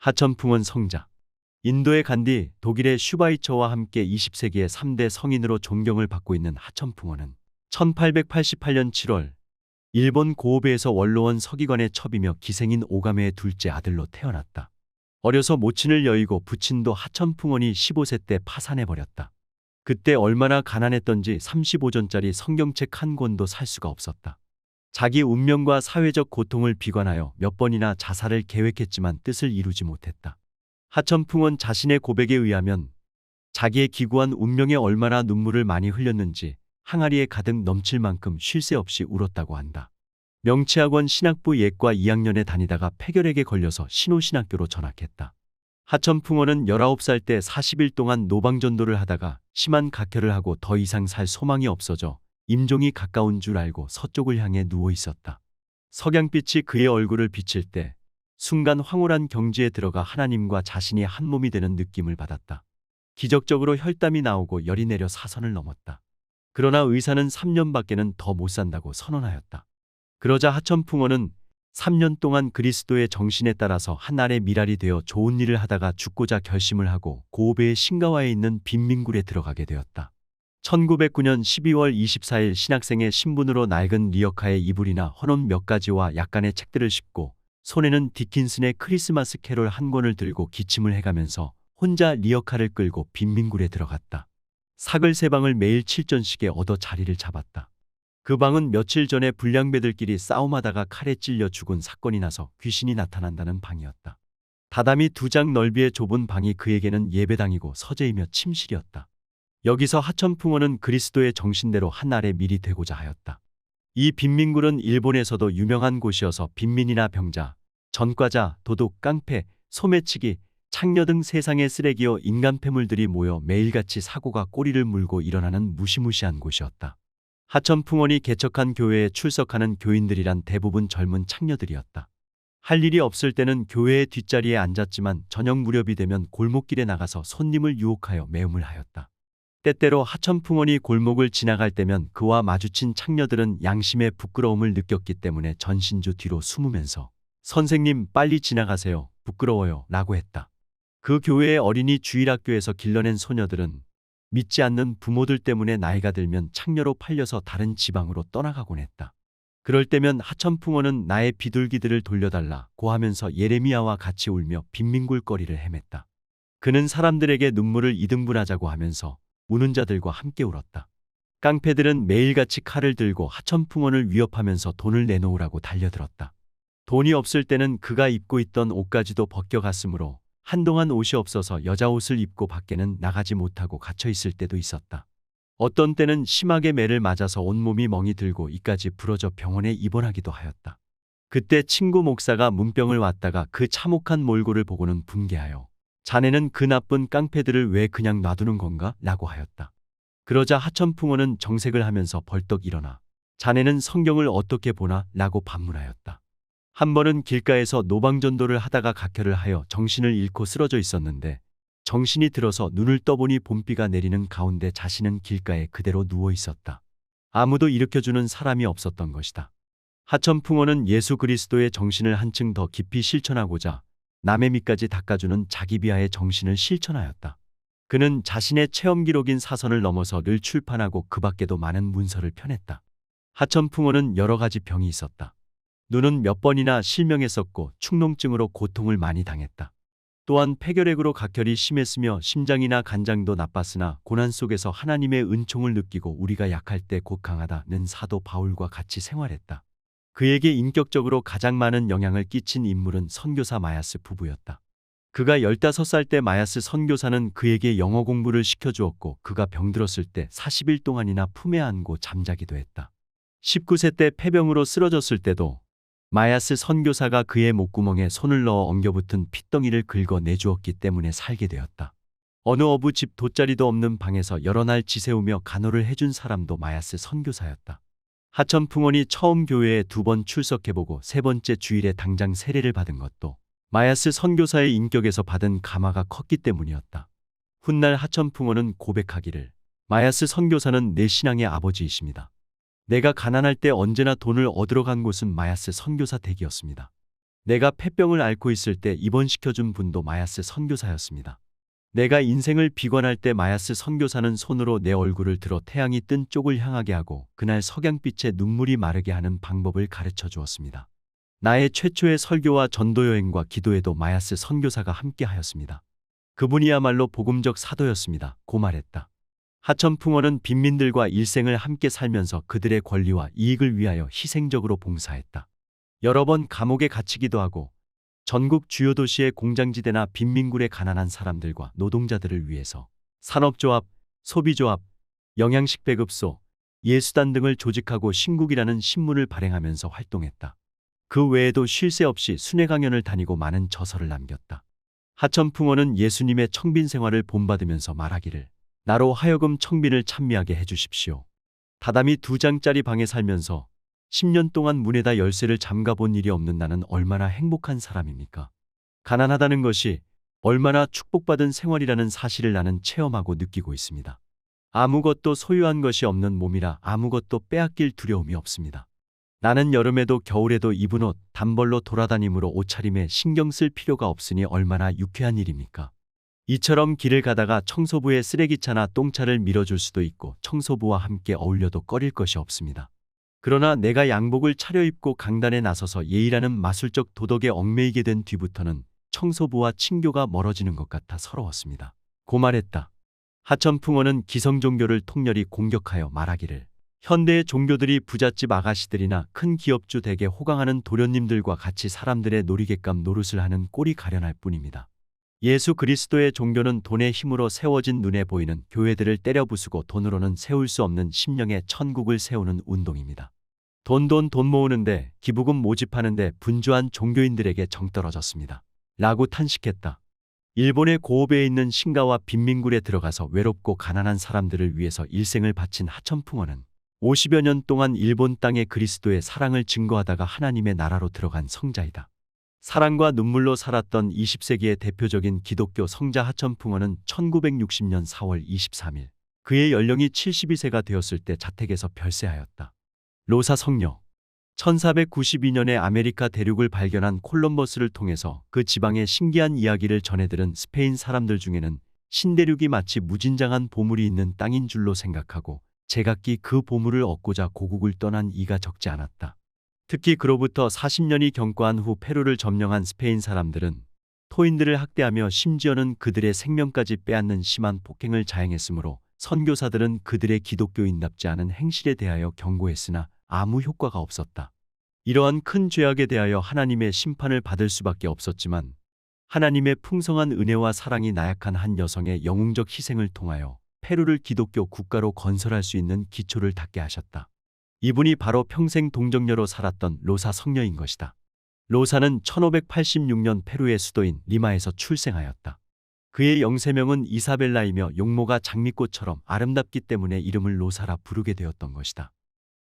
하천풍원 성자. 인도의 간디, 독일의 슈바이처와 함께 20세기의 3대 성인으로 존경을 받고 있는 하천풍원은 1888년 7월 일본 고오베에서 원로원 서기관의 첩이며 기생인 오가메의 둘째 아들로 태어났다. 어려서 모친을 여의고 부친도 하천풍원이 15세 때 파산해버렸다. 그때 얼마나 가난했던지 35전짜리 성경책 한 권도 살 수가 없었다. 자기 운명과 사회적 고통을 비관하여 몇 번이나 자살을 계획했지만 뜻을 이루지 못했다. 하천풍은 자신의 고백에 의하면 자기의 기구한 운명에 얼마나 눈물을 많이 흘렸는지 항아리에 가득 넘칠 만큼 쉴 새 없이 울었다고 한다. 명치학원 신학부 예과 2학년에 다니다가 폐결핵에 걸려서 신호신학교로 전학했다. 하천풍원은 19살 때 40일 동안 노방전도를 하다가 심한 각혈을 하고 더 이상 살 소망이 없어져 임종이 가까운 줄 알고 서쪽을 향해 누워 있었다. 석양빛이 그의 얼굴을 비칠 때 순간 황홀한 경지에 들어가 하나님과 자신이 한 몸이 되는 느낌을 받았다. 기적적으로 혈담이 나오고 열이 내려 사선을 넘었다. 그러나 의사는 3년밖에는 더 못 산다고 선언하였다. 그러자 하천풍원은 3년 동안 그리스도의 정신에 따라서 한날의 미랄이 되어 좋은 일을 하다가 죽고자 결심을 하고 고베의 신가와에 있는 빈민굴에 들어가게 되었다. 1909년 12월 24일 신학생의 신분으로 낡은 리어카의 이불이나 헌옷 몇 가지와 약간의 책들을 싣고 손에는 디킨슨의 크리스마스 캐롤 한 권을 들고 기침을 해가면서 혼자 리어카를 끌고 빈민굴에 들어갔다. 사글 세 방을 매일 7전씩에 얻어 자리를 잡았다. 그 방은 며칠 전에 불량배들끼리 싸움하다가 칼에 찔려 죽은 사건이 나서 귀신이 나타난다는 방이었다. 다담이 두 장 넓이의 좁은 방이 그에게는 예배당이고 서재이며 침실이었다. 여기서 하천풍원은 그리스도의 정신대로 한날의 밀이 되고자 하였다. 이 빈민굴은 일본에서도 유명한 곳이어서 빈민이나 병자, 전과자, 도둑, 깡패, 소매치기, 창녀 등 세상의 쓰레기와 인간 폐물들이 모여 매일같이 사고가 꼬리를 물고 일어나는 무시무시한 곳이었다. 하천풍원이 개척한 교회에 출석하는 교인들이란 대부분 젊은 창녀들이었다. 할 일이 없을 때는 교회의 뒷자리에 앉았지만 저녁 무렵이 되면 골목길에 나가서 손님을 유혹하여 매음을 하였다. 때때로 하천풍원이 골목을 지나갈 때면 그와 마주친 창녀들은 양심의 부끄러움을 느꼈기 때문에 전신주 뒤로 숨으면서 선생님 빨리 지나가세요. 부끄러워요. 라고 했다. 그 교회의 어린이 주일학교에서 길러낸 소녀들은 믿지 않는 부모들 때문에 나이가 들면 창녀로 팔려서 다른 지방으로 떠나가곤 했다. 그럴 때면 하천풍원은 나의 비둘기들을 돌려달라 고 하면서 예레미야와 같이 울며 빈민굴 거리를 헤맸다. 그는 사람들에게 눈물을 이등분하자고 하면서 우는 자들과 함께 울었다. 깡패들은 매일같이 칼을 들고 하천풍원을 위협하면서 돈을 내놓으라고 달려들었다. 돈이 없을 때는 그가 입고 있던 옷까지도 벗겨갔으므로 한동안 옷이 없어서 여자 옷을 입고 밖에는 나가지 못하고 갇혀 있을 때도 있었다. 어떤 때는 심하게 매를 맞아서 온몸이 멍이 들고 이까지 부러져 병원에 입원하기도 하였다. 그때 친구 목사가 문병을 왔다가 그 참혹한 몰골을 보고는 분개하여 자네는 그 나쁜 깡패들을 왜 그냥 놔두는 건가? 라고 하였다. 그러자 하천풍원은 정색을 하면서 벌떡 일어나 자네는 성경을 어떻게 보나? 라고 반문하였다. 한 번은 길가에서 노방전도를 하다가 각혈을 하여 정신을 잃고 쓰러져 있었는데 정신이 들어서 눈을 떠보니 봄비가 내리는 가운데 자신은 길가에 그대로 누워 있었다. 아무도 일으켜주는 사람이 없었던 것이다. 하천풍원은 예수 그리스도의 정신을 한층 더 깊이 실천하고자 남의 밑까지 닦아주는 자기 비하의 정신을 실천하였다. 그는 자신의 체험 기록인 사선을 넘어서 늘 출판하고 그 밖에도 많은 문서를 펴냈다. 하천풍원은 여러 가지 병이 있었다. 눈은 몇 번이나 실명했었고 축농증으로 고통을 많이 당했다. 또한 폐결핵으로 각혈이 심했으며 심장이나 간장도 나빴으나 고난 속에서 하나님의 은총을 느끼고 우리가 약할 때 곧 강하다는 사도 바울과 같이 생활했다. 그에게 인격적으로 가장 많은 영향을 끼친 인물은 선교사 마야스 부부였다. 그가 15살 때 마야스 선교사는 그에게 영어 공부를 시켜주었고 그가 병들었을 때 40일 동안이나 품에 안고 잠자기도 했다. 19세 때 폐병으로 쓰러졌을 때도 마야스 선교사가 그의 목구멍에 손을 넣어 엉겨붙은 핏덩이를 긁어 내주었기 때문에 살게 되었다. 어느 어부 집 돗자리도 없는 방에서 여러 날 지새우며 간호를 해준 사람도 마야스 선교사였다. 하천풍원이 처음 교회에 두 번 출석해보고 세 번째 주일에 당장 세례를 받은 것도 마야스 선교사의 인격에서 받은 감화가 컸기 때문이었다. 훗날 하천풍원은 고백하기를 마야스 선교사는 내 신앙의 아버지이십니다. 내가 가난할 때 언제나 돈을 얻으러 간 곳은 마야스 선교사 댁이었습니다. 내가 폐병을 앓고 있을 때 입원시켜준 분도 마야스 선교사였습니다. 내가 인생을 비관할 때 마야스 선교사는 손으로 내 얼굴을 들어 태양이 뜬 쪽을 향하게 하고 그날 석양빛에 눈물이 마르게 하는 방법을 가르쳐 주었습니다. 나의 최초의 설교와 전도 여행과 기도에도 마야스 선교사가 함께 하였습니다. 그분이야말로 복음적 사도였습니다. 고 말했다. 하천풍어는 빈민들과 일생을 함께 살면서 그들의 권리와 이익을 위하여 희생적으로 봉사했다. 여러 번 감옥에 갇히기도 하고 전국 주요 도시의 공장지대나 빈민굴의 가난한 사람들과 노동자들을 위해서 산업조합, 소비조합, 영양식 배급소, 예수단 등을 조직하고 신국이라는 신문을 발행하면서 활동했다. 그 외에도 쉴 새 없이 순회 강연을 다니고 많은 저서를 남겼다. 하천풍어는 예수님의 청빈 생활을 본받으면서 말하기를 나로 하여금 청빈을 찬미하게 해주십시오. 다담이 두 장짜리 방에 살면서 10년 동안 문에다 열쇠를 잠가본 일이 없는 나는 얼마나 행복한 사람입니까? 가난하다는 것이 얼마나 축복받은 생활이라는 사실을 나는 체험하고 느끼고 있습니다. 아무것도 소유한 것이 없는 몸이라 아무것도 빼앗길 두려움이 없습니다. 나는 여름에도 겨울에도 입은 옷, 단벌로 돌아다니므로 옷차림에 신경 쓸 필요가 없으니 얼마나 유쾌한 일입니까? 이처럼 길을 가다가 청소부의 쓰레기차나 똥차를 밀어줄 수도 있고 청소부와 함께 어울려도 꺼릴 것이 없습니다. 그러나 내가 양복을 차려입고 강단에 나서서 예의라는 마술적 도덕에 얽매이게 된 뒤부터는 청소부와 친교가 멀어지는 것 같아 서러웠습니다. 고말했다. 하천풍어는 기성종교를 통렬히 공격하여 말하기를 현대의 종교들이 부잣집 아가씨들이나 큰 기업주 댁에 호강하는 도련님들과 같이 사람들의 놀이객감 노릇을 하는 꼴이 가련할 뿐입니다. 예수 그리스도의 종교는 돈의 힘으로 세워진 눈에 보이는 교회들을 때려 부수고 돈으로는 세울 수 없는 심령의 천국을 세우는 운동입니다. 돈 돈 돈 모으는데 기부금 모집하는데 분주한 종교인들에게 정 떨어졌습니다. 라고 탄식했다. 일본의 고읍에 있는 신가와 빈민굴에 들어가서 외롭고 가난한 사람들을 위해서 일생을 바친 하천풍어는 50여 년 동안 일본 땅에 그리스도의 사랑을 증거하다가 하나님의 나라로 들어간 성자이다. 사랑과 눈물로 살았던 20세기의 대표적인 기독교 성자 하천풍어는 1960년 4월 23일 그의 연령이 72세가 되었을 때 자택에서 별세하였다. 로사 성녀 1492년에 아메리카 대륙을 발견한 콜럼버스를 통해서 그 지방의 신기한 이야기를 전해들은 스페인 사람들 중에는 신대륙이 마치 무진장한 보물이 있는 땅인 줄로 생각하고 제각기 그 보물을 얻고자 고국을 떠난 이가 적지 않았다. 특히 그로부터 40년이 경과한 후 페루를 점령한 스페인 사람들은 토인들을 학대하며 심지어는 그들의 생명까지 빼앗는 심한 폭행을 자행했으므로 선교사들은 그들의 기독교인답지 않은 행실에 대하여 경고했으나 아무 효과가 없었다. 이러한 큰 죄악에 대하여 하나님의 심판을 받을 수밖에 없었지만 하나님의 풍성한 은혜와 사랑이 나약한 한 여성의 영웅적 희생을 통하여 페루를 기독교 국가로 건설할 수 있는 기초를 닦게 하셨다. 이분이 바로 평생 동정녀로 살았던 로사 성녀인 것이다. 로사는 1586년 페루의 수도인 리마에서 출생하였다. 그의 영세명은 이사벨라이며 용모가 장미꽃처럼 아름답기 때문에 이름을 로사라 부르게 되었던 것이다.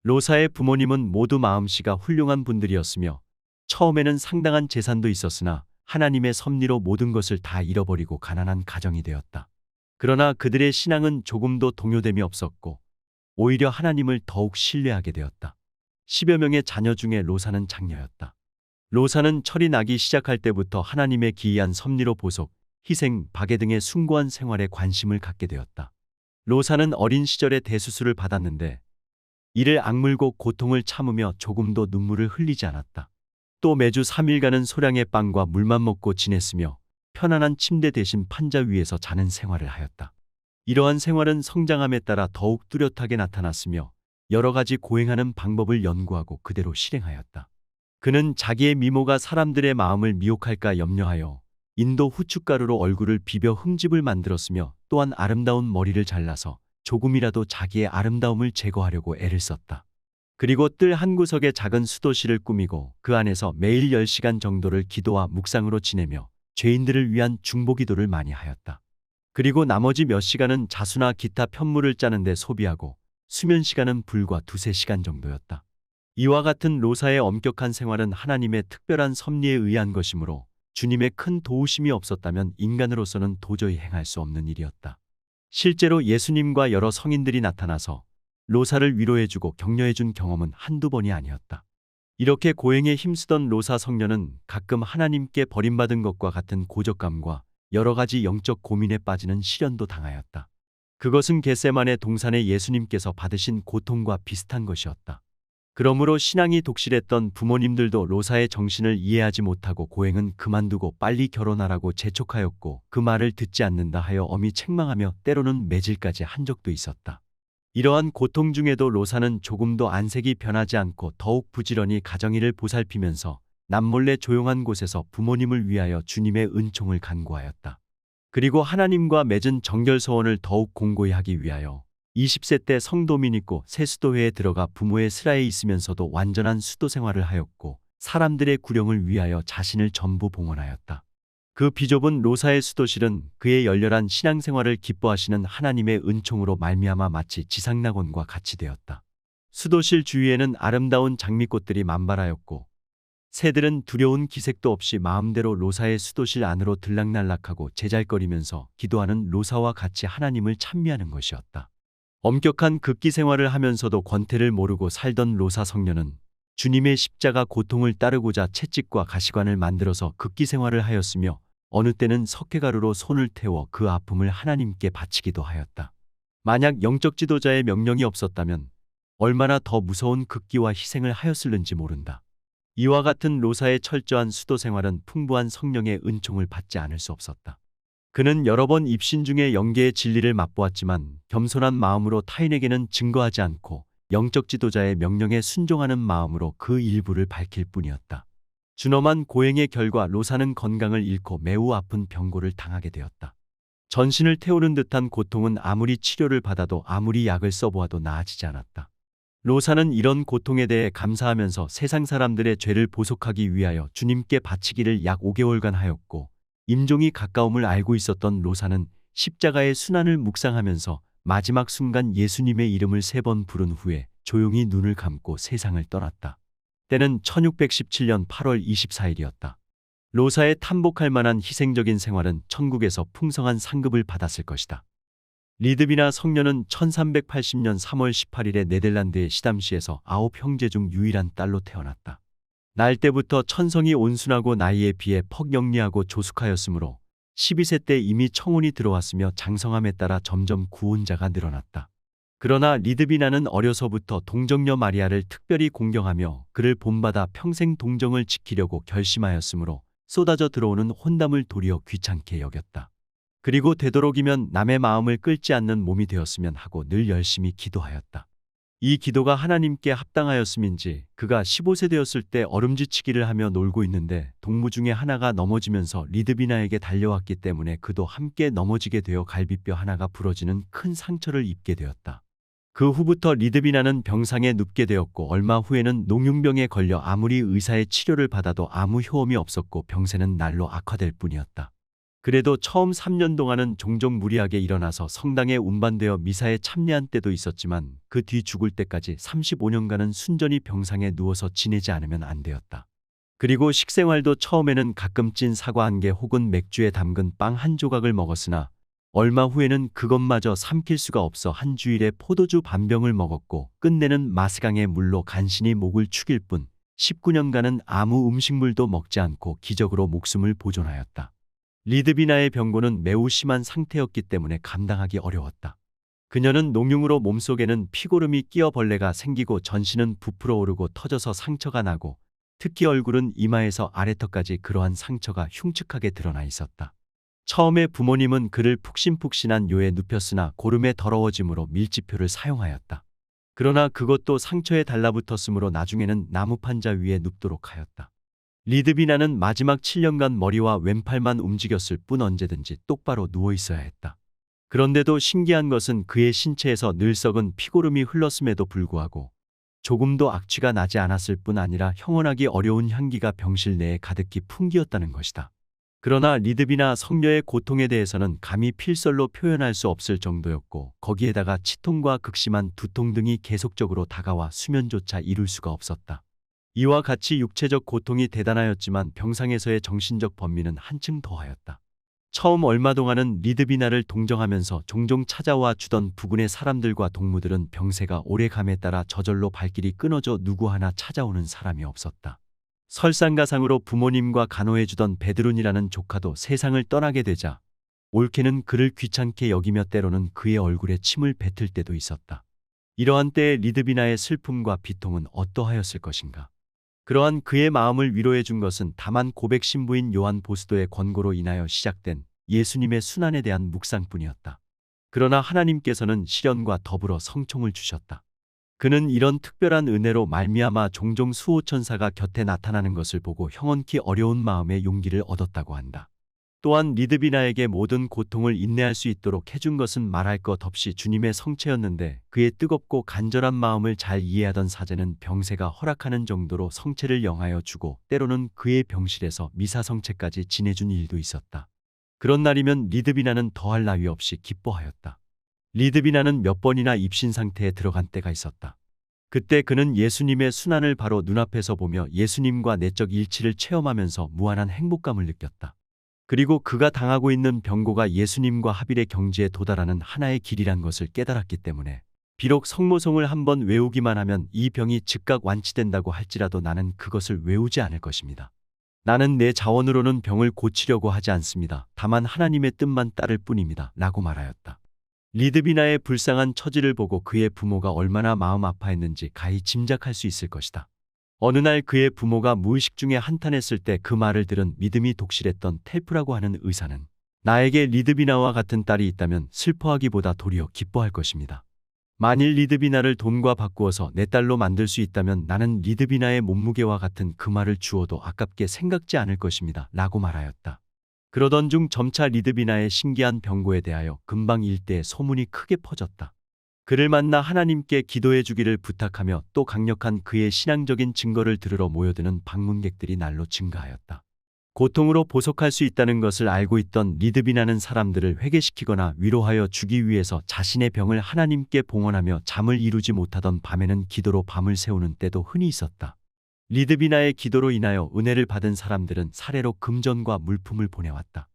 로사의 부모님은 모두 마음씨가 훌륭한 분들이었으며 처음에는 상당한 재산도 있었으나 하나님의 섭리로 모든 것을 다 잃어버리고 가난한 가정이 되었다. 그러나 그들의 신앙은 조금도 동요됨이 없었고 오히려 하나님을 더욱 신뢰하게 되었다. 10여 명의 자녀 중에 로사는 장녀였다. 로사는 철이 나기 시작할 때부터 하나님의 기이한 섭리로 보속, 희생, 박애 등의 숭고한 생활에 관심을 갖게 되었다. 로사는 어린 시절에 대수술을 받았는데 이를 악물고 고통을 참으며 조금도 눈물을 흘리지 않았다. 또 매주 3일간은 소량의 빵과 물만 먹고 지냈으며 편안한 침대 대신 판자 위에서 자는 생활을 하였다. 이러한 생활은 성장함에 따라 더욱 뚜렷하게 나타났으며 여러 가지 고행하는 방법을 연구하고 그대로 실행하였다. 그는 자기의 미모가 사람들의 마음을 미혹할까 염려하여 인도 후춧가루로 얼굴을 비벼 흠집을 만들었으며 또한 아름다운 머리를 잘라서 조금이라도 자기의 아름다움을 제거하려고 애를 썼다. 그리고 뜰 한 구석에 작은 수도실을 꾸미고 그 안에서 매일 10시간 정도를 기도와 묵상으로 지내며 죄인들을 위한 중보기도를 많이 하였다. 그리고 나머지 몇 시간은 자수나 기타 편물을 짜는데 소비하고 수면 시간은 불과 두세 시간 정도였다. 이와 같은 로사의 엄격한 생활은 하나님의 특별한 섭리에 의한 것이므로 주님의 큰 도우심이 없었다면 인간으로서는 도저히 행할 수 없는 일이었다. 실제로 예수님과 여러 성인들이 나타나서 로사를 위로해주고 격려해준 경험은 한두 번이 아니었다. 이렇게 고행에 힘쓰던 로사 성녀는 가끔 하나님께 버림받은 것과 같은 고적감과 여러 가지 영적 고민에 빠지는 시련도 당하였다. 그것은 겟세만의 동산에 예수님께서 받으신 고통과 비슷한 것이었다. 그러므로 신앙이 독실했던 부모님들도 로사의 정신을 이해하지 못하고 고행은 그만두고 빨리 결혼하라고 재촉하였고 그 말을 듣지 않는다 하여 엄히 책망하며 때로는 매질까지 한 적도 있었다. 이러한 고통 중에도 로사는 조금도 안색이 변하지 않고 더욱 부지런히 가정일을 보살피면서 남몰래 조용한 곳에서 부모님을 위하여 주님의 은총을 간구하였다. 그리고 하나님과 맺은 정결 소원을 더욱 공고히 하기 위하여 20세 때 성도민이고 세수도회에 들어가 부모의 슬하에 있으면서도 완전한 수도 생활을 하였고 사람들의 구령을 위하여 자신을 전부 봉헌하였다. 그 비좁은 로사의 수도실은 그의 열렬한 신앙생활을 기뻐하시는 하나님의 은총으로 말미암아 마치 지상낙원과 같이 되었다. 수도실 주위에는 아름다운 장미꽃들이 만발하였고 새들은 두려운 기색도 없이 마음대로 로사의 수도실 안으로 들락날락하고 제잘거리면서 기도하는 로사와 같이 하나님을 찬미하는 것이었다. 엄격한 극기 생활을 하면서도 권태를 모르고 살던 로사 성녀는 주님의 십자가 고통을 따르고자 채찍과 가시관을 만들어서 극기 생활을 하였으며 어느 때는 석회가루로 손을 태워 그 아픔을 하나님께 바치기도 하였다. 만약 영적 지도자의 명령이 없었다면 얼마나 더 무서운 극기와 희생을 하였을는지 모른다. 이와 같은 로사의 철저한 수도 생활은 풍부한 성령의 은총을 받지 않을 수 없었다. 그는 여러 번 입신 중에 영계의 진리를 맛보았지만 겸손한 마음으로 타인에게는 증거하지 않고 영적 지도자의 명령에 순종하는 마음으로 그 일부를 밝힐 뿐이었다. 준엄한 고행의 결과 로사는 건강을 잃고 매우 아픈 병고를 당하게 되었다. 전신을 태우는 듯한 고통은 아무리 치료를 받아도 아무리 약을 써보아도 나아지지 않았다. 로사는 이런 고통에 대해 감사하면서 세상 사람들의 죄를 보속하기 위하여 주님께 바치기를 약 5개월간 하였고 임종이 가까움을 알고 있었던 로사는 십자가의 순환을 묵상하면서 마지막 순간 예수님의 이름을 세 번 부른 후에 조용히 눈을 감고 세상을 떠났다. 때는 1617년 8월 24일이었다. 로사의 탐복할 만한 희생적인 생활은 천국에서 풍성한 상급을 받았을 것이다. 리드비나 성녀는 1380년 3월 18일에 네덜란드의 시담시에서 아홉 형제 중 유일한 딸로 태어났다. 날 때부터 천성이 온순하고 나이에 비해 퍽 영리하고 조숙하였으므로 12세 때 이미 청혼이 들어왔으며 장성함에 따라 점점 구혼자가 늘어났다. 그러나 리드비나는 어려서부터 동정녀 마리아를 특별히 공경하며 그를 본받아 평생 동정을 지키려고 결심하였으므로 쏟아져 들어오는 혼담을 도리어 귀찮게 여겼다. 그리고 되도록이면 남의 마음을 끌지 않는 몸이 되었으면 하고 늘 열심히 기도하였다. 이 기도가 하나님께 합당하였음인지 그가 15세 되었을 때 얼음지치기를 하며 놀고 있는데 동무 중에 하나가 넘어지면서 리드비나에게 달려왔기 때문에 그도 함께 넘어지게 되어 갈비뼈 하나가 부러지는 큰 상처를 입게 되었다. 그 후부터 리드비나는 병상에 눕게 되었고 얼마 후에는 농융병에 걸려 아무리 의사의 치료를 받아도 아무 효험이 없었고 병세는 날로 악화될 뿐이었다. 그래도 처음 3년 동안은 종종 무리하게 일어나서 성당에 운반되어 미사에 참여한 때도 있었지만 그 뒤 죽을 때까지 35년간은 순전히 병상에 누워서 지내지 않으면 안 되었다. 그리고 식생활도 처음에는 가끔 찐 사과 한 개 혹은 맥주에 담근 빵 한 조각을 먹었으나 얼마 후에는 그것마저 삼킬 수가 없어 한 주일에 포도주 반병을 먹었고 끝내는 마스강의 물로 간신히 목을 축일 뿐 19년간은 아무 음식물도 먹지 않고 기적으로 목숨을 보존하였다. 리드비나의 병고는 매우 심한 상태였기 때문에 감당하기 어려웠다. 그녀는 농융으로 몸속에는 피고름이 끼어 벌레가 생기고 전신은 부풀어 오르고 터져서 상처가 나고 특히 얼굴은 이마에서 아래턱까지 그러한 상처가 흉측하게 드러나 있었다. 처음에 부모님은 그를 푹신푹신한 요에 눕혔으나 고름에 더러워짐으로 밀지표를 사용하였다. 그러나 그것도 상처에 달라붙었으므로 나중에는 나무판자 위에 눕도록 하였다. 리드비나는 마지막 7년간 머리와 왼팔만 움직였을 뿐 언제든지 똑바로 누워 있어야 했다. 그런데도 신기한 것은 그의 신체에서 늘 썩은 피고름이 흘렀음에도 불구하고 조금도 악취가 나지 않았을 뿐 아니라 형언하기 어려운 향기가 병실 내에 가득히 풍기었다는 것이다. 그러나 리드비나 성녀의 고통에 대해서는 감히 필설로 표현할 수 없을 정도였고 거기에다가 치통과 극심한 두통 등이 계속적으로 다가와 수면조차 이룰 수가 없었다. 이와 같이 육체적 고통이 대단하였지만 병상에서의 정신적 번민은 한층 더하였다. 처음 얼마 동안은 리드비나를 동정하면서 종종 찾아와 주던 부근의 사람들과 동무들은 병세가 오래감에 따라 저절로 발길이 끊어져 누구 하나 찾아오는 사람이 없었다. 설상가상으로 부모님과 간호해주던 베드룬이라는 조카도 세상을 떠나게 되자 올케는 그를 귀찮게 여기며 때로는 그의 얼굴에 침을 뱉을 때도 있었다. 이러한 때의 리드비나의 슬픔과 비통은 어떠하였을 것인가. 그러한 그의 마음을 위로해 준 것은 다만 고백 신부인 요한 보스도의 권고로 인하여 시작된 예수님의 순환에 대한 묵상뿐이었다. 그러나 하나님께서는 시련과 더불어 성총을 주셨다. 그는 이런 특별한 은혜로 말미암아 종종 수호천사가 곁에 나타나는 것을 보고 형언키 어려운 마음의 용기를 얻었다고 한다. 또한 리드비나에게 모든 고통을 인내할 수 있도록 해준 것은 말할 것 없이 주님의 성체였는데 그의 뜨겁고 간절한 마음을 잘 이해하던 사제는 병세가 허락하는 정도로 성체를 영하여 주고 때로는 그의 병실에서 미사성체까지 지내준 일도 있었다. 그런 날이면 리드비나는 더할 나위 없이 기뻐하였다. 리드비나는 몇 번이나 입신 상태에 들어간 때가 있었다. 그때 그는 예수님의 순환을 바로 눈앞에서 보며 예수님과 내적 일치를 체험하면서 무한한 행복감을 느꼈다. 그리고 그가 당하고 있는 병고가 예수님과 하빌의 경지에 도달하는 하나의 길이란 것을 깨달았기 때문에 비록 성모성을 한번 외우기만 하면 이 병이 즉각 완치된다고 할지라도 나는 그것을 외우지 않을 것입니다. 나는 내 자원으로는 병을 고치려고 하지 않습니다. 다만 하나님의 뜻만 따를 뿐입니다. 라고 말하였다. 리드비나의 불쌍한 처지를 보고 그의 부모가 얼마나 마음 아파했는지 가히 짐작할 수 있을 것이다. 어느 날 그의 부모가 무의식 중에 한탄했을 때 그 말을 들은 믿음이 독실했던 텔프라고 하는 의사는 나에게 리드비나와 같은 딸이 있다면 슬퍼하기보다 도리어 기뻐할 것입니다. 만일 리드비나를 돈과 바꾸어서 내 딸로 만들 수 있다면 나는 리드비나의 몸무게와 같은 그 말을 주어도 아깝게 생각지 않을 것입니다. 라고 말하였다. 그러던 중 점차 리드비나의 신기한 병고에 대하여 금방 일대에 소문이 크게 퍼졌다. 그를 만나 하나님께 기도해 주기를 부탁하며 또 강력한 그의 신앙적인 증거를 들으러 모여드는 방문객들이 날로 증가하였다. 고통으로 보석할 수 있다는 것을 알고 있던 리드비나는 사람들을 회개시키거나 위로하여 주기 위해서 자신의 병을 하나님께 봉헌하며 잠을 이루지 못하던 밤에는 기도로 밤을 새우는 때도 흔히 있었다. 리드비나의 기도로 인하여 은혜를 받은 사람들은 사례로 금전과 물품을 보내왔다.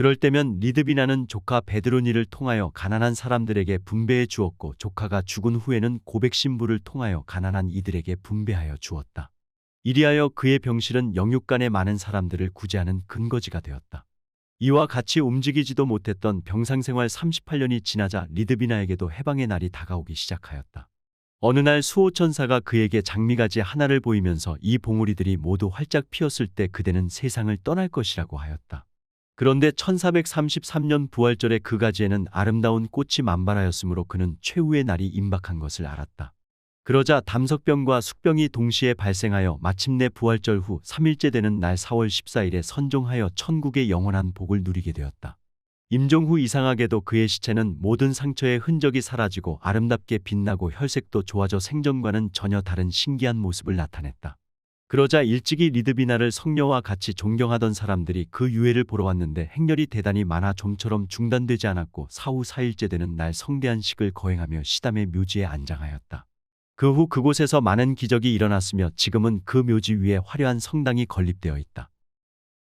그럴 때면 리드비나는 조카 베드로니를 통하여 가난한 사람들에게 분배해 주었고 조카가 죽은 후에는 고백 신부를 통하여 가난한 이들에게 분배하여 주었다. 이리하여 그의 병실은 영육간의 많은 사람들을 구제하는 근거지가 되었다. 이와 같이 움직이지도 못했던 병상생활 38년이 지나자 리드비나에게도 해방의 날이 다가오기 시작하였다. 어느 날 수호천사가 그에게 장미가지 하나를 보이면서 이 봉우리들이 모두 활짝 피었을 때 그대는 세상을 떠날 것이라고 하였다. 그런데 1433년 부활절의 그 가지에는 아름다운 꽃이 만발하였으므로 그는 최후의 날이 임박한 것을 알았다. 그러자 담석병과 숙병이 동시에 발생하여 마침내 부활절 후 3일째 되는 날 4월 14일에 선종하여 천국의 영원한 복을 누리게 되었다. 임종 후 이상하게도 그의 시체는 모든 상처의 흔적이 사라지고 아름답게 빛나고 혈색도 좋아져 생전과는 전혀 다른 신기한 모습을 나타냈다. 그러자 일찍이 리드비나를 성녀와 같이 존경하던 사람들이 그 유해를 보러 왔는데 행렬이 대단히 많아 좀처럼 중단되지 않았고 사후 4일째 되는 날 성대한 식을 거행하며 시담의 묘지에 안장하였다. 그 후 그곳에서 많은 기적이 일어났으며 지금은 그 묘지 위에 화려한 성당이 건립되어 있다.